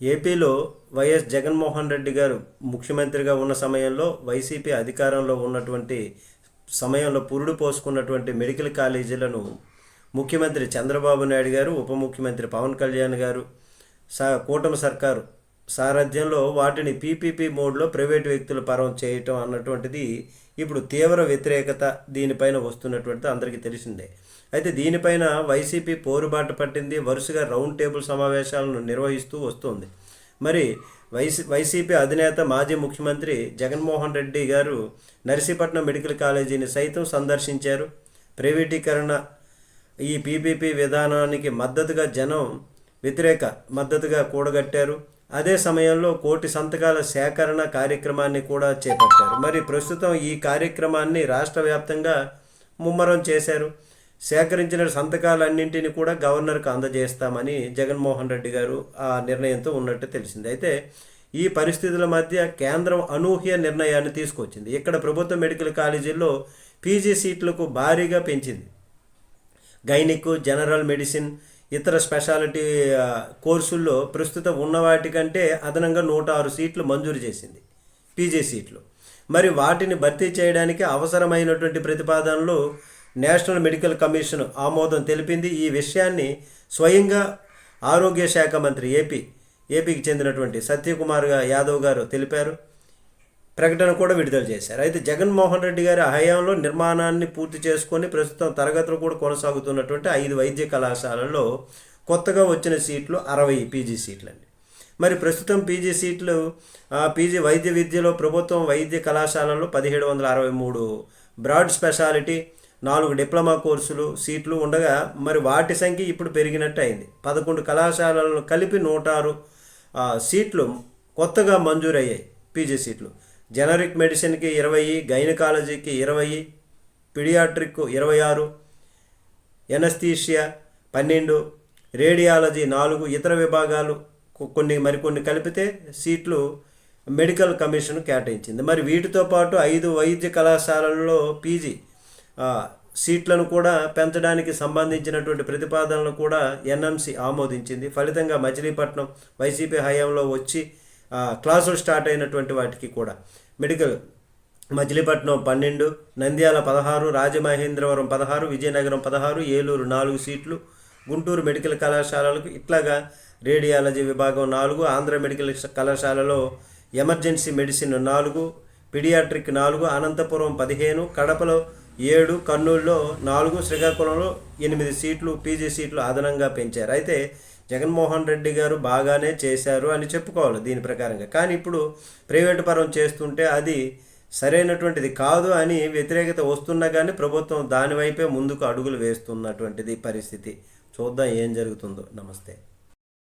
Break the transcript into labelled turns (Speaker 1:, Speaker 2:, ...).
Speaker 1: ఏపీలో వైఎస్ జగన్మోహన్ రెడ్డి గారు ముఖ్యమంత్రిగా ఉన్న సమయంలో వైసీపీ అధికారంలో ఉన్నటువంటి సమయంలో పురుడు పోసుకున్నటువంటి మెడికల్ కాలేజీలను ముఖ్యమంత్రి చంద్రబాబు నాయుడు గారు ఉప ముఖ్యమంత్రి పవన్ కళ్యాణ్ గారు సా కూటమి సర్కారు సారథ్యంలో వాటిని పీపీపీ మోడ్లో ప్రైవేటు వ్యక్తుల పరం చేయటం అన్నటువంటిది ఇప్పుడు తీవ్ర వ్యతిరేకత దీనిపైన వస్తున్నటువంటిది అందరికీ తెలిసిందే. అయితే దీనిపైన వైసీపీ పోరుబాట పట్టింది వరుసగా రౌండ్ టేబుల్ సమావేశాలను నిర్వహిస్తూ వస్తుంది. మరి వైసీ వైసీపీ అధినేత మాజీ ముఖ్యమంత్రి జగన్మోహన్ రెడ్డి గారు నర్సీపట్నం మెడికల్ కాలేజీని సైతం సందర్శించారు. ప్రైవేటీకరణ ఈ పీపీపీ విధానానికి మద్దతుగా జనం వ్యతిరేక మద్దతుగా కూడగట్టారు. అదే సమయంలో కోటి సంతకాల సేకరణ కార్యక్రమాన్ని కూడా చేపట్టారు. మరి ప్రస్తుతం ఈ కార్యక్రమాన్ని రాష్ట్ర వ్యాప్తంగా ముమ్మరం చేశారు. సేకరించిన సంతకాలన్నింటినీ కూడా గవర్నర్కు అందజేస్తామని జగన్మోహన్ రెడ్డి గారు ఆ నిర్ణయంతో ఉన్నట్టు తెలిసింది. అయితే ఈ పరిస్థితుల మధ్య కేంద్రం అనూహ్య నిర్ణయాన్ని తీసుకొచ్చింది. ఇక్కడ ప్రభుత్వ మెడికల్ కాలేజీల్లో పీజీ సీట్లకు భారీగా పెంచింది. గైనిక్ జనరల్ మెడిసిన్ ఇతర స్పెషాలిటీ కోర్సుల్లో ప్రస్తుతం ఉన్న వాటికంటే అదనంగా నూట ఆరు సీట్లు మంజూరు చేసింది పీజీ సీట్లు. మరి వాటిని భర్తీ చేయడానికి అవసరమైనటువంటి ప్రతిపాదనలు నేషనల్ మెడికల్ కమిషన్ ఆమోదం తెలిపింది. ఈ విషయాన్ని స్వయంగా ఆరోగ్య శాఖ మంత్రి ఏపీ ఏపీకి చెందినటువంటి సత్యకుమార్ యాదవ్ గారు తెలిపారు. ప్రకటన కూడా విడుదల చేశారు. అయితే జగన్మోహన్ రెడ్డి గారి హయాంలో నిర్మాణాన్ని పూర్తి చేసుకొని ప్రస్తుతం తరగతులు కూడా కొనసాగుతున్నటువంటి ఐదు వైద్య కళాశాలల్లో కొత్తగా వచ్చిన సీట్లు అరవై పీజీ సీట్లండి. మరి ప్రస్తుతం పీజీ సీట్లు పీజీ వైద్య విద్యలో ప్రభుత్వం వైద్య కళాశాలల్లో పదిహేడు వందల అరవై మూడు బ్రాడ్ స్పెషాలిటీ నాలుగు డిప్లొమా కోర్సులు సీట్లు ఉండగా మరి వాటి సంఖ్య ఇప్పుడు పెరిగినట్టు అయింది. పదకొండు కళాశాలలను కలిపి నూట ఆరు సీట్లు కొత్తగా మంజూరయ్యాయి పీజీ సీట్లు. జనరిక్ మెడిసిన్కి ఇరవై గైనకాలజీకి ఇరవై పిడియాట్రిక్ ఇరవై ఆరు ఎనస్థీషియా పన్నెండు రేడియాలజీ నాలుగు ఇతర విభాగాలు కొన్ని మరికొన్ని కలిపితే సీట్లు మెడికల్ కమిషన్ కేటాయించింది. మరి వీటితో పాటు ఐదు వైద్య కళాశాలల్లో పీజీ సీట్లను కూడా పెంచడానికి సంబంధించినటువంటి ప్రతిపాదనలు కూడా ఎన్ఎంసి ఆమోదించింది. ఫలితంగా మచిలీపట్నం వైసీపీ హయాంలో వచ్చి క్లాసులు స్టార్ట్ అయినటువంటి వాటికి కూడా. మెడికల్ మచిలీపట్నం పన్నెండు నంద్యాల పదహారు రాజమహేంద్రవరం పదహారు విజయనగరం పదహారు ఏలూరు నాలుగు సీట్లు గుంటూరు మెడికల్ కళాశాలలకు ఇట్లాగా రేడియాలజీ విభాగం నాలుగు ఆంధ్ర మెడికల్ కళాశాలలో ఎమర్జెన్సీ మెడిసిన్ నాలుగు పిడియాట్రిక్ నాలుగు అనంతపురం పదిహేను కడపలో ఏడు కర్నూలులో నాలుగు శ్రీకాకుళంలో ఎనిమిది సీట్లు పీజీ సీట్లు అదనంగా పెంచారు. అయితే జగన్మోహన్ రెడ్డి గారు బాగానే చేశారు అని చెప్పుకోవాలి దీని ప్రకారంగా. కానీ ఇప్పుడు ప్రైవేటు పరం చేస్తుంటే అది సరైనటువంటిది కాదు అని వ్యతిరేకత వస్తున్నా కానీ ప్రభుత్వం దానివైపే ముందుకు అడుగులు వేస్తున్నటువంటిది పరిస్థితి. చూద్దాం ఏం జరుగుతుందో. నమస్తే.